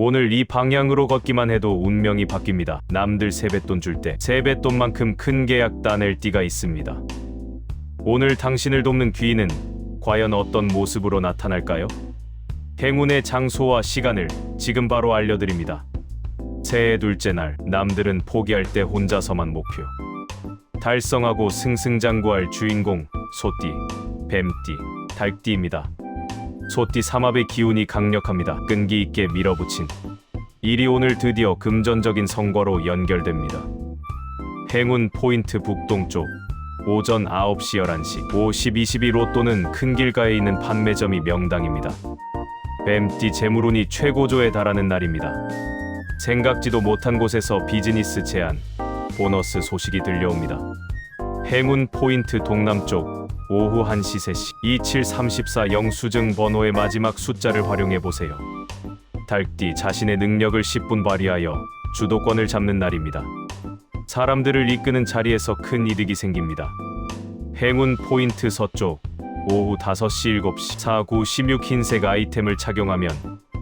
오늘 이 방향으로 걷기만 해도 운명이 바뀝니다. 남들 세뱃돈 줄 때 세뱃돈만큼 큰 계약 따낼 띠가 있습니다. 오늘 당신을 돕는 귀인은 과연 어떤 모습으로 나타날까요? 행운의 장소와 시간을 지금 바로 알려드립니다. 새해 둘째 날, 남들은 포기할 때 혼자서만 목표. 달성하고 승승장구할 주인공, 소띠, 뱀띠, 달띠입니다. 소띠 삼합의 기운이 강력합니다. 끈기 있게 밀어붙인. 일이 오늘 드디어 금전적인 성과로 연결됩니다. 행운 포인트 북동쪽 오전 9시 11시 50, 22 로또는 큰 길가에 있는 판매점이 명당입니다. 뱀띠 재물운이 최고조에 달하는 날입니다. 생각지도 못한 곳에서 비즈니스 제안, 보너스 소식이 들려옵니다. 행운 포인트 동남쪽 오후 1시 3시 2734 영수증 번호의 마지막 숫자를 활용해 보세요. 달띠 자신의 능력을 10분 발휘하여 주도권을 잡는 날입니다. 사람들을 이끄는 자리에서 큰 이득이 생깁니다. 행운 포인트 서쪽 오후 5시 7시 4, 9, 16 흰색 아이템을 착용하면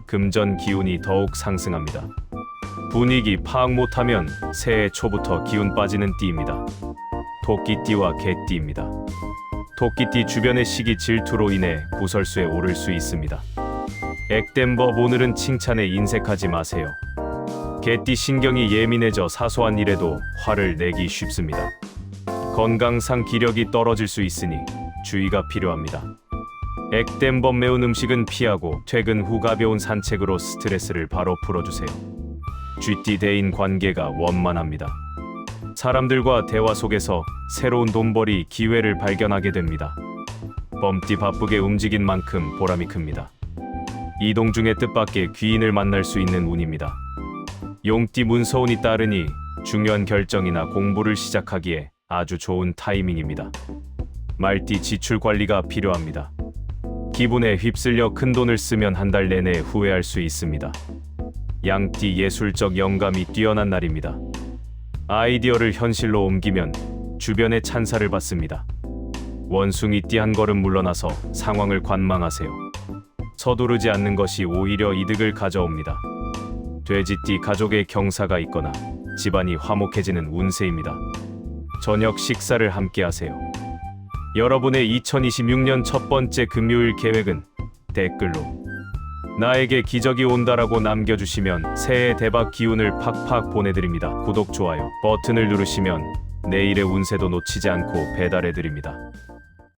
금전 기운이 더욱 상승합니다. 분위기 파악 못하면 새해 초부터 기운 빠지는 띠입니다. 토끼띠와 개띠입니다. 토끼띠 주변의 시기 질투로 인해 구설수에 오를 수 있습니다. 액땜 법 오늘은 칭찬에 인색하지 마세요. 개띠 신경이 예민해져 사소한 일에도 화를 내기 쉽습니다. 건강상 기력이 떨어질 수 있으니 주의가 필요합니다. 액땜 법 매운 음식은 피하고 퇴근 후 가벼운 산책으로 스트레스를 바로 풀어주세요. 쥐띠 대인 관계가 원만합니다. 사람들과 대화 속에서 새로운 돈벌이 기회를 발견하게 됩니다. 범띠 바쁘게 움직인 만큼 보람이 큽니다. 이동 중에 뜻밖의 귀인을 만날 수 있는 운입니다. 용띠 문서운이 따르니 중요한 결정이나 공부를 시작하기에 아주 좋은 타이밍입니다. 말띠 지출 관리가 필요합니다. 기분에 휩쓸려 큰 돈을 쓰면 한 달 내내 후회할 수 있습니다. 양띠 예술적 영감이 뛰어난 날입니다. 아이디어를 현실로 옮기면 주변의 찬사를 받습니다. 원숭이 띠 한 걸음 물러나서 상황을 관망하세요. 서두르지 않는 것이 오히려 이득을 가져옵니다. 돼지띠 가족의 경사가 있거나 집안이 화목해지는 운세입니다. 저녁 식사를 함께 하세요. 여러분의 2026년 첫 번째 금요일 계획은 댓글로 나에게 기적이 온다라고 남겨주시면 새해 대박 기운을 팍팍 보내드립니다. 구독, 좋아요 버튼을 누르시면 내일의 운세도 놓치지 않고 배달해드립니다.